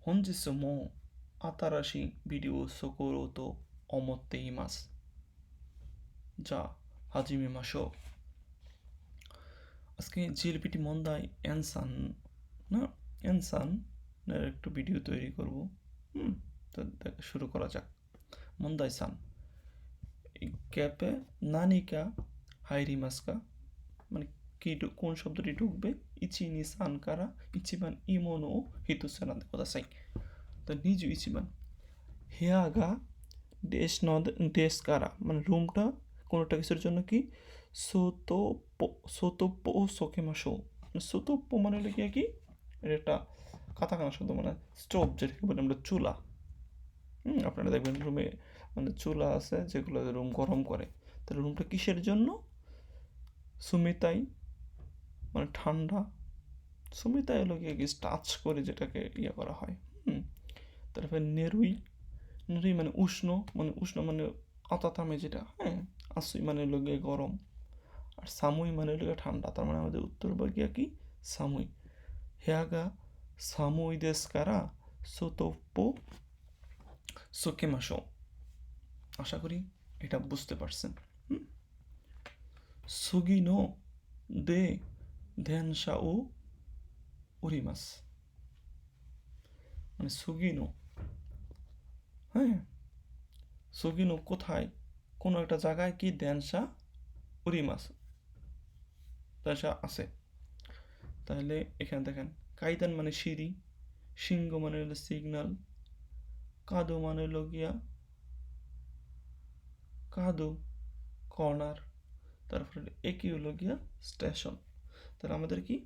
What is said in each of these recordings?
本日も新しいビデオを作ろうと思っています。じゃあ、始めましょう。আজকে JLPT মন্দায় অ্যানসান না অ্যানসান এর একটু ভিডিও তৈরি করব হুম তো দেখ- শুরু করা যাক মন্দাই সান ক্যাপে নানিকা হাইরি মাস্কা মানে কি কোন শব্দটি ঢুকবে? ইচি নি সান কারা? ইচিবান ইমোনো হিতুসেনা কোদাসাই। তো নিজু ইচিবান হেয়াগা ডেস নদ ডেস কারা? মানে রুমটা, কোনোটা কিছুর জন্য কি? সোতো সোতোপো সোকে মাসো সোতোপো মানে হলো কি কি? এটা কাতাকানা শব্দ মানে স্টোভ যেটাকে বলি আমরা চুলা। হুম, আপনারা দেখবেন রুমে মানে চুলা আছে যেগুলো রুম গরম করে। তাহলে রুমটা কিসের জন্য? সুমিতাই মানে ঠান্ডা। সুমিতাই হলো গিয়ে টাচ করে যেটাকে ইয়ে করা হয়। হুম। তারপরে নেরুই। নেরুই মানে উষ্ণ মানে উষ্ণ মানে আতাতামে যেটা হ্যাঁ আসুই মানে গিয়ে গরম। আর সামুই মানে গিয়ে ঠান্ডা, তার মানে আমাদের উত্তর ভাগিয়া কি? সামুই। হেয়াগা, সামুই দেশ কারা? সোতোপো সোকে মাসো আশা করি এটা বুঝতে পারছেন। সুগিনো দে ধ্যানসা মানে সুগিনো। হ্যাঁ? সুগিনো কোথায়? কোনো একটা জায়গায় কি ধ্যানসা ধ্যানসা আছে। তাহলে এখানে দেখেন, কাইদান মানে সিঁড়ি, সিংহ মানে হলো সিগন্যাল কাদো মানে হলো গিয়া কাদো কর্নার তারপরে একই হলো গিয়া স্টেশন তাহলে আমাদের কি?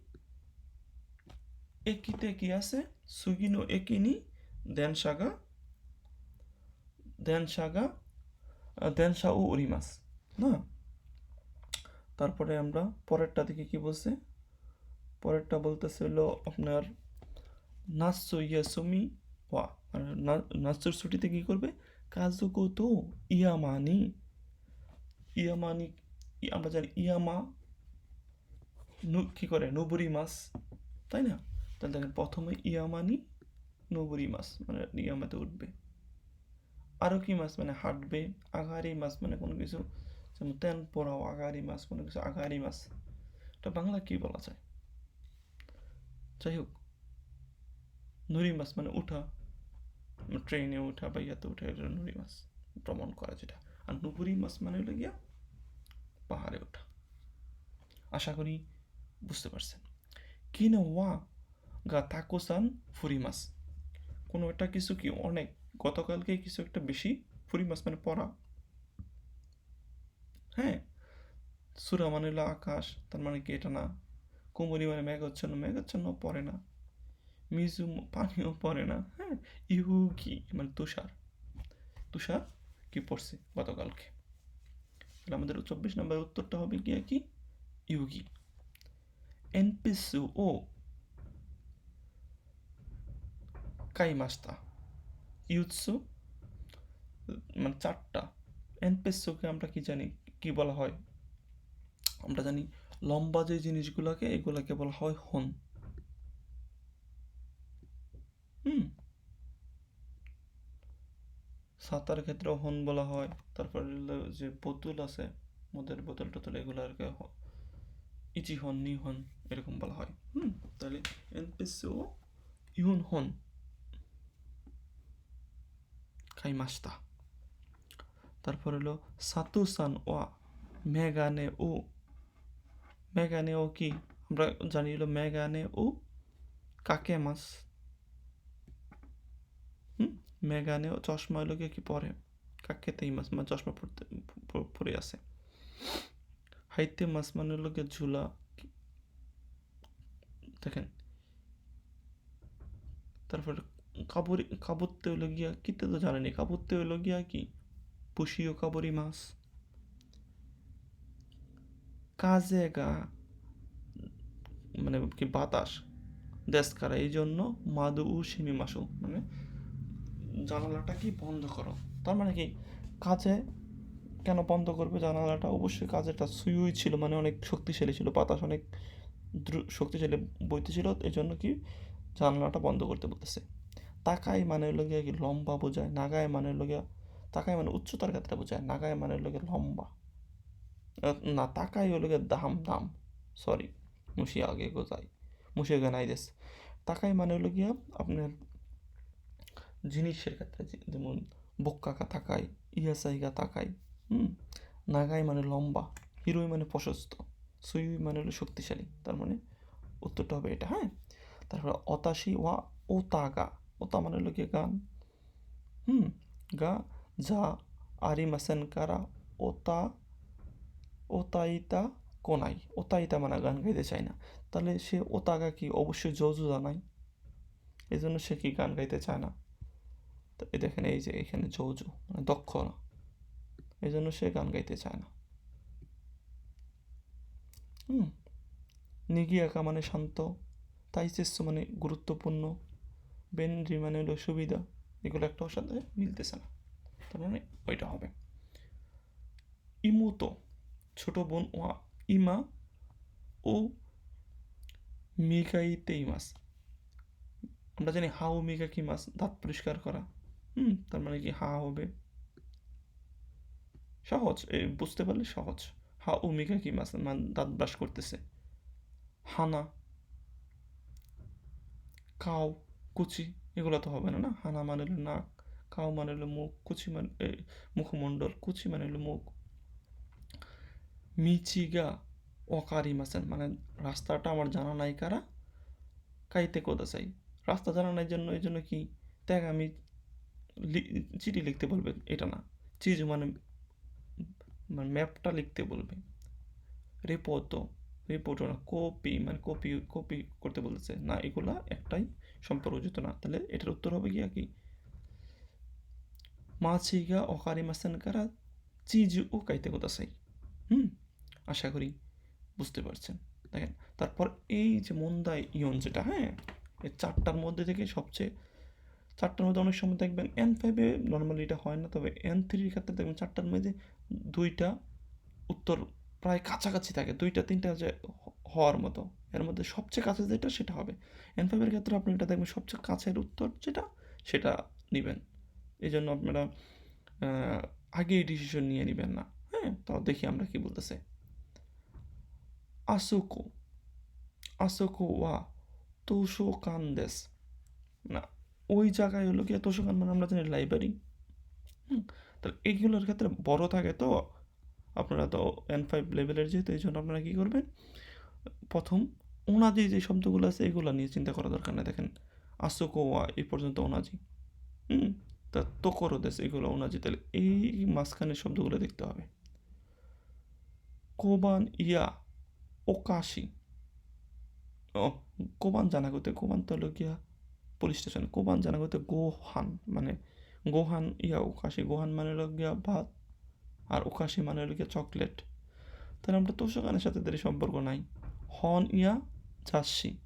একিতে কি আছে? সুগিনো একিনি দেন সাগা দেন সাগা দেন সা ও উরিমাস না? তারপরে আমরা পরেরটা দিকে কি বলছে? পরেরটা বলতেছে হলো আপনার নাসু ইয়াসুমি, ওয়া মানে না- নাসুর ছুটিতে কি করবে? কাজুকো তো ইয়ামানি ইয়ামানি, আমরা জানি ইয়ামা কি করে? নুবুরি মাছ। তাই না? তাহলে দেখেন, প্রথমে ইয়ামানি, নুবুরি মাছ মানে ইয়ামাতে উঠবে। আরও কি মাছ মানে হাঁটবে? আগারি মাছ মানে কোনো কিছু? যেমন তেন পোড়াও আগারি মাছ কোনো কিছু আগারি মাছ। এটা বাংলা কি বলা যায়? যাই হোক নুরি মাছ মানে উঠা। ট্রেনে উঠা বা ইয়াতে উঠা, এটা নুরি মাছ ভ্রমণ করা যেটা। আর নুপুরি মাছ মানে হলো গিয়া পাহাড়ে ওঠা। আশা করি বুঝতে পারছেন। কিনে ওয়া গা তাকোসান ফুরি মাছ কোনো একটা কিছু কি অনেক, গতকালকে কিছু একটা বেশি ফুরি মাছ মানে পড়া। হ্যাঁ সুরা মানে হলো আকাশ, তার মানে কি এটা না? কুমুরি মানে মেঘাচ্ছন্ন মেঘাচ্ছন্ন পড়ে না। মিজু পানিও পড়ে না। হ্যাঁ ইহু কি? মানে তুষার। তুষার কি পড়ছে গতকালকে? তাহলে আমাদের চব্বিশ নম্বরের উত্তরটা হবে গিয়া কি? ইউগি এনপিসু ও কাই মাস্তা ইউৎসু মানে চারটা এনপিসুকে আমরা কি জানি, কি বলা হয়? আমরা জানি লম্বা যে জিনিসগুলোকে, এগুলাকে বলা হয় হন। হুম। সাঁতার ক্ষেত্রে হন বলা হয়। তারপর যে বোতল আছে, মদের বোতল টোতল এগুলো আর কি ইচি হন নি হন এরকম বলা হয়। হুম, তাহলে এনপিসি ও ইহুন হন। খাই মাস্তা তারপর হলো সাতু সান ওয়া, মেগানে ও। মেগানে ও কি? আমরা জানি হলো মেগানে ও কাকে মাছ? হুম, মেগানে ও চশমা হলো কি পরে? কাকেতেই মাছ? মানে চশমা পড়তে পরে আছে। হাইতে মাছ মানে গিয়ে ঝুলা। দেখেন। তারপরে কাবুরি, কাবুরতে হলো গিয়া, কিতে তো জানেনি কাবুরতে হলো গিয়া কি? পুষিও কাবুরি মাছ। কাজে গা মানে কি বাতাস, দেশ কারা, এই জন্য মাদু উ সিমি মাসু মানে জানালাটা কি বন্ধ করো। তার মানে কি, কাজে কেন বন্ধ করবে জানালাটা? অবশ্যই কাজেটা সুইউই ছিল মানে অনেক শক্তিশালী ছিল, বাতাস অনেক শক্তিশালী বইতেছিল এই জন্য কি জানালাটা বন্ধ করতে বলতেছে। তাকাই মানে হলো গিয়া কি লম্বা বোঝায়? নাগায় মানে হলো গিয়া তাকাই মানে উচ্চতার ক্ষেত্রে বোঝায়, নাগায় মানে হলো লম্বা। না তাকাই হলো গিয়া দাম দাম। সরি, মুশি আগে গোজাই মুশি গানাই দেশ। তাকাই মানে হলো গিয়া আপনার জিনিসের ক্ষেত্রে, যেমন বক্কাকা তাকাই ইয়াসাইগা তাকাই হুম, নাগাই মানে লম্বা, হিরোই মানে প্রশস্ত, সুই মানে হলো শক্তিশালী, তার মানে উত্তরটা হবে এটা হ্যাঁ? তারপরে অতাশি ওয়া ওতাগা, ওতা মানে হলো গিয়ে গান? হুম, গা যা আরি মাসেন কারা ও ওতা, ওতাইতা কোনাই, ওতাইতা মানে গান গাইতে চায় না। তাহলে সে ও ওতাগা কি? অবশ্যই যৌজু জানাই এই জন্য সে কি গান গাইতে চায় না? তো দেখেন এই যে এখানে যৌজু মানে দক্ষ না এই জন্য সে গান গাইতে চায় না। হুম নিগিয়াকা মানে শান্ত তাইচেস্য মানে গুরুত্বপূর্ণ বেনরি মানে হলো সুবিধা, এগুলো একটা সাথে মিলতেছে না। তার মানে ওইটা হবে। ইমুতো, ছোট বোন ও ইমা ও মিগাইতে ইমাস আমরা জানি হাও মিগা কি মাস, দাঁত পরিষ্কার করা। হুম, তার মানে কি হা হবে? সহজ এই বুঝতে পারলে সহজ। হা মিগা কি মাস মানে দাঁত ব্রাশ করতেছে? হানা। কাউ কুচি, এগুলো তো হবে না না? হানা মানে হলো নাক কাউ মানে হলো মুখ, কুচি মানে মুখমণ্ডল, কুচি মানে হলো মুখ। মিচিগা, অকারি মাসেন মানে রাস্তাটা আমার জানা নাই কারা? কাইতে কোদা চাই? রাস্তা জানা নাই জন্য, এই জন্য কি দেখ আমি চিঠি লিখতে বলবে এটা না। চিজ মানে মানে ম্যাপটা লিখতে বলবে। রিপোর্টও রিপোর্ট না কপি মানে কপি কপি করতে বলতেছে। না, এগুলা একটাই সম্পর্ক সম্পর্কযুক্ত না। তাহলে এটার উত্তর হবে গিয়া কি? মাছিগা অকারি মাসেন কারা চিজ ও কাইতে কোদাসাই হুম? আশা করি বুঝতে পারছেন। দেখেন, তারপর এই যে মন্দাই ইয়ন যেটা হ্যাঁ? এই চারটার মধ্যে থেকে সবচেয়ে, চারটার মধ্যে অনেক সময় দেখবেন এন ফাইভে নর্মালি এটা হয় না, তবে এন থ্রির ক্ষেত্রে দেখবেন চারটার মধ্যে দুইটা উত্তর প্রায় কাছাকাছি থাকে, দুইটা, তিনটা যে হওয়ার মতো। এর মধ্যে সবচেয়ে কাছে যেটা, সেটা হবে। এন ফাইভের ক্ষেত্রে আপনি এটা দেখবেন, সবচেয়ে কাছের উত্তর যেটা, সেটা নেবেন। এই জন্য আপনারা আগেই ডিসিশন নিয়ে নেবেন না। হ্যাঁ তাও দেখি আমরা কি বলতেছে। আসুকো আসুকো ওয়া তোষোকান দেশ না, ওই জায়গায় হলো গিয়ে তোষোকান মানে আমরা জানি লাইব্রেরি হুম তাহলে এইগুলোর ক্ষেত্রে বড় থাকে তো? আপনারা তো এন ফাইভ লেভেলের যেহেতু, এই জন্য আপনারা কী করবেন? প্রথম ওনাজি যে শব্দগুলো আছে, এগুলো নিয়ে চিন্তা করা দরকার নেই। দেখেন, আসুকো ওয়া এই পর্যন্ত ওনাজি হুম? তা তোকরো দেশ এগুলো ওনাজি তাহলে এই মাঝখানের শব্দগুলো দেখতে হবে। কোবান ইয়া ওকাশি। ও, কোবান জানাগোতে, কোবান তো হলো গিয়া পুলিশ স্টেশন কোবান জানা জানাগোতে গোহান মানে গোহান, ইয়া ওকাশি গোহান মানে হলো গিয়া ভাত আর ওকাশি মানে হলো গিয়া চকলেট। তাহলে আমরা তোষকানের সাথে তাদের সম্পর্ক নাই। হন, ইয়া চাষি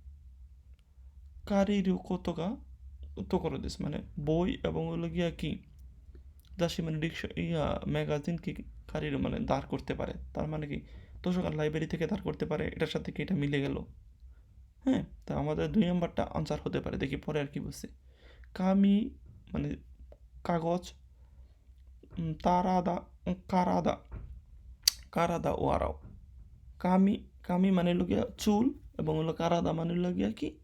কারিরু করে দিস। মানে বই এবং হলো গিয়া কি? দাসী মানে রিক্সা ইয়া, ম্যাগাজিন কি কারিরু মানে দাঁড় করতে পারে। তার মানে কি? তোষকান লাইব্রেরি থেকে দাঁড় করতে পারে। এটার সাথে কি এটা মিলে গেল? হ্যাঁ তা আমাদের দুই নম্বরটা আনসার হতে পারে। দেখি পরে আর কি বলছে কামি মানে কাগজ তারাদা কারাদা কারাদা ও আরাও কামি কামি মানে হলো গিয়া চুল এবং হলো কারাদা মানে হলো গিয়া কি?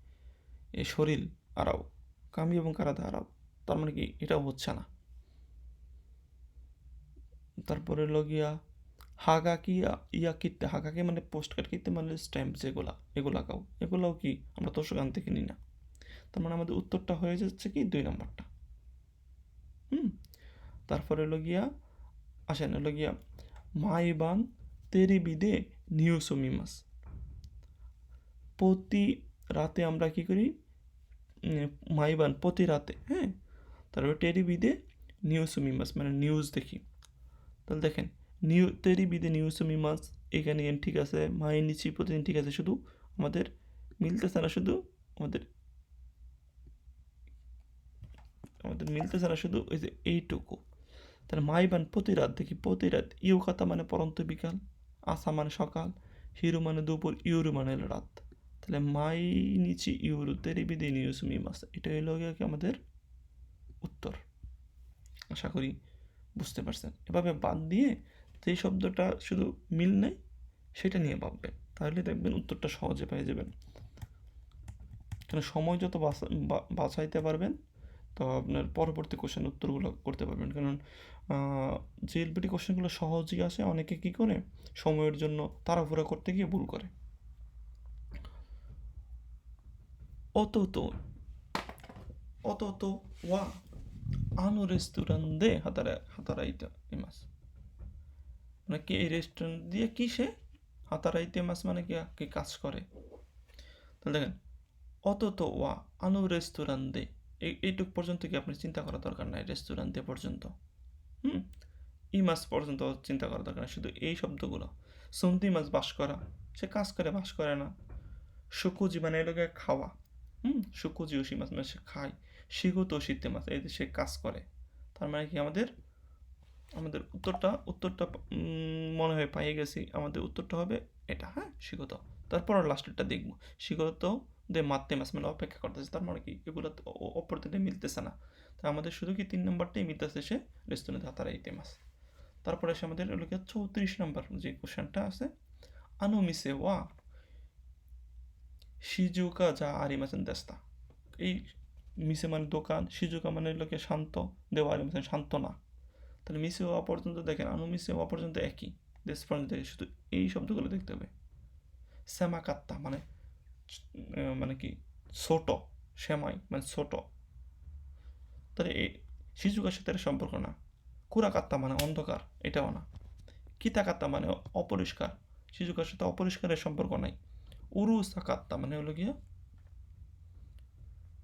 এই শরীর আরাও। কামি এবং কারাদা আরাও। তার মানে কি? এটাও হচ্ছে না। তারপরে হলো গিয়া হাগা কি ইয়া কিনতে হাগাকে মানে পোস্ট কার্ড কিনতে মানে স্ট্যাম্প যেগুলা, এগুলা কাও। এগুলাও কি? আমরা তোষকান থেকে নিই না। তার মানে আমাদের উত্তরটা হয়ে যাচ্ছে কি? দুই নম্বরটা। হুম, তারপরে হলো গিয়া, আসেন, হলো গিয়া, মাইবান তেরি বিদে নিউসমিমাস প্রতি রাতে আমরা কি করি? মাইবান প্রতি রাতে হ্যাঁ তারপরে টেরি বিদে নিউসমিমাস মানে নিউজ দেখি। তাহলে দেখেন, নিউ তেরি বিদে নিউসমিমাস এখানে ঠিক আছে মাই নিচি প্রতিদিন ঠিক আছে, শুধু আমাদের মিলতেছে না, শুধু আমাদের আমাদের মিলতেছে না শুধু ওই যে এইটুকু। তাহলে মাইবান প্রতি রাত দেখি, প্রতি রাত ইউ কথা মানে পরন্ত বিকাল, আসা মানে সকাল, হিরু মানে দুপুর, ইউরু মানে রাত। তাহলে মাই নিচি ইউরু তেরি বিদে নিউসমিমাস এটা হলো গিয়ে আমাদের উত্তর। আশা করি বুঝতে পারছেন। এভাবে বাদ দিয়ে যেই শব্দটা শুধু মিল নেই, সেটা নিয়ে ভাববেন। তাহলে দেখবেন উত্তরটা সহজে পেয়ে যাবেন। কেন সময় যত বাঁচা- বা- বাঁচাইতে পারবেন তো আপনার পরবর্তী কোশ্চেন উত্তরগুলো করতে পারবেন। কারণ জিএলপিটি কোশ্চেনগুলো সহজই আসে, অনেকে কি করে? সময়ের জন্য তাড়াহুড়া করতে গিয়ে ভুল করে। অতত অতত, ওয়া, আনো রেস্টুরান্টে হাতারা, হাতারাইতে ইমাস মানে কি এই রেস্টুরেন্ট দিয়ে কি সে? হাতারাইতে মাস মানে কি কাজ করে? তাহলে দেখেন, অতত, ওয়া, আনো রেস্টুরান্টে এই এইটুক পর্যন্ত কি আপনি চিন্তা করা দরকার নাই রেস্টুরেন্টে পর্যন্ত? হুম? ই মাস পর্যন্ত চিন্তা করা দরকার নাই, শুধু এই শব্দগুলো। সন্তি মাছ বাস করা, সে কাজ করে, বাস করে না। সুকুজি মানে এলাকায় খাওয়া, হুম? সুকুজি ওষি মাছ মানে সে খায়। শিগুত শীতে মাছ, এই সে কাজ করে। তার মানে কি আমাদের আমাদের উত্তরটা উত্তরটা মনে হয় পাইয়ে গেছি। আমাদের উত্তরটা হবে এটা হ্যাঁ? শিগত তারপর লাস্টেরটা দেখব। শিগত দে মারতে মানে অপেক্ষা করতেছে, তার মানে কি? এগুলো তো অপর দিকে মিলতেছে না। তাই আমাদের শুধু কি তিন নম্বরটাই মিলতেছে, সে রেস্টুরেন্টে হাতারা ইতে মাস তারপরে এসে আমাদের কি চৌত্রিশ নম্বর যে কোশ্চেনটা আছে, আনো মিসে ওয়া সিজুকা যা আরিমাসেন দেস্তা। এই মিসে মানে দোকান সিজুকা মানে লোকে শান্ত, দেওয়া আরিমাসেন শান্ত না। তাহলে মিসে হওয়া পর্যন্ত দেখেন, আনু মিসে হওয়া পর্যন্ত একই। দেশ পর্যন্ত। শুধু এই শব্দগুলো দেখতে হবে। শ্যামাকাত্তা মানে মানে কি, ছোট শ্যামাই মানে ছোট। তাহলে এই শিজুকার সাথে সম্পর্ক না। কুরাকাত্তা মানে অন্ধকার, এটাও না। কিতাকাত্তা মানে অপরিষ্কার। শিজুকার সাথে অপরিষ্কারের সম্পর্ক নাই। উরুসাকাত্তা মানে হলো গিয়া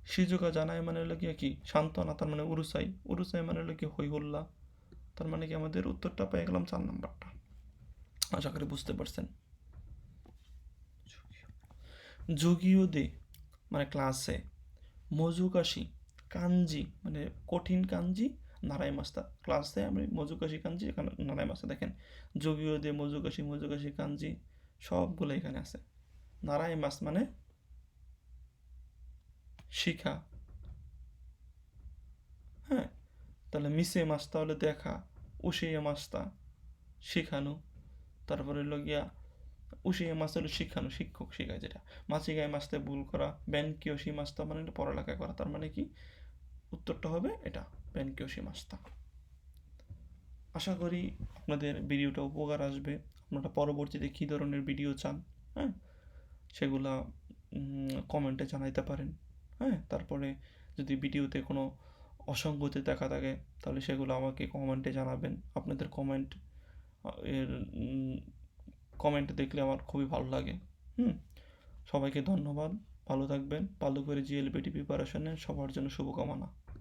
শিজুকা জানায় মানে হলো গিয়া কি, সান্ত্বনা, তার মানে উরুসাই। উরুসাই মানে হলো কি হই হল্লা তার মানে কি আমাদের উত্তরটা পেয়ে গেলাম চার নাম্বারটা। আশা করি বুঝতে পারছেন। যুগীয় দে মানে ক্লাসে মজুকাশি, কাঞ্জি মানে কঠিন কাঞ্জি নারাই মাস্তা। ক্লাসে আমি মজুকাশি, কাঞ্জি, এখানে নারাই মাস্তা। দেখেন যুগীয় দে মজুকাশি মজুকাশি, কাঞ্জি, সবগুলো এখানে আছে। নারাই মাস মানে শিখা। হ্যাঁ তাহলে মিশে মাছ তাহলে দেখা উশিয়ে মাছটা শেখানো। তারপরে হলো গিয়া উশিয়ে মাছ হলো শিক্ষানো শিক্ষক শেখায় যেটা মাছি গায়ে মাছতে ভুল করা ব্যানকিয়সি মাছটা মানে এটা পড়ালেখা করা, তার মানে কি? উত্তরটা হবে এটা ব্যানকিয়সি মাছটা আশা করি আপনাদের ভিডিওটা উপকার আসবে। আপনারা পরবর্তীতে কী ধরনের ভিডিও চান হ্যাঁ? সেগুলা কমেন্টে জানাইতে পারেন হ্যাঁ? তারপরে যদি ভিডিওতে কোনো অসঙ্গতি দেখা থাকে, তাহলে সেগুলো আমাকে কমেন্টে জানাবেন। আপনাদের কমেন্ট এর কমেন্ট দেখলে আমার খুবই ভালো লাগে। হুম? সবাইকে ধন্যবাদ। ভালো থাকবেন। ভালো করে জিএলবিটি প্রিপারেশনে সবার জন্য শুভকামনা।